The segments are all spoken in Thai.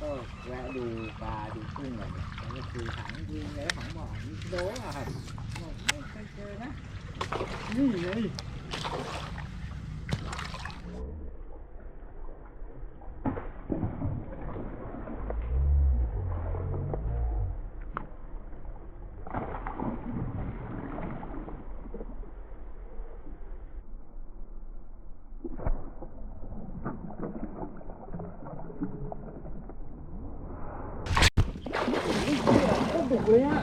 นี่ไงมันก็คือถังยิงแล้วของบ่อนี่โดอะครับบอกไม่เคยเจอนะ นี่ไงก็ดุเลยอะ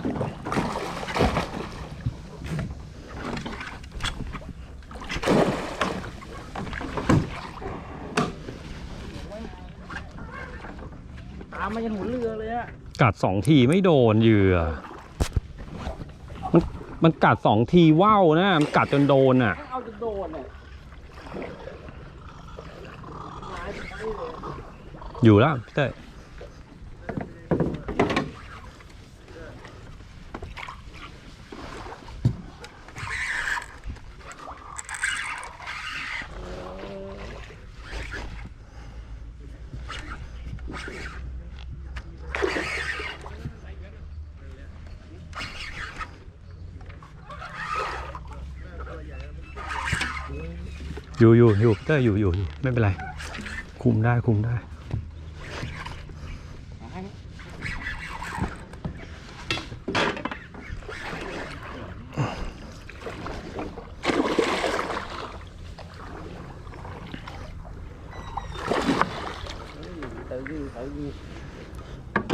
ตามมายันหัวเรือเลยอะกัดสองทีไม่โดนเหยื่อ มันมันกัดสองทีว่าวนะ มันกัดจนโดนอะถ้าเอาจะโดนอะหายไปเลยอยู่แล้วพี่เต้ย อยู่อยู่อยู่เต้อยู่อยู่อยู่ไม่เป็นไร คุมได้คุมได้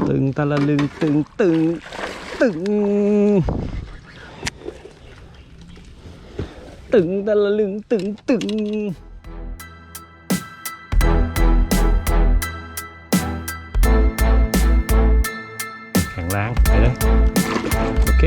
ตึงตะละลึงตึงตึงตึง ตึงตะลึงตึงตึงแข็งแรงไปเลยโอเค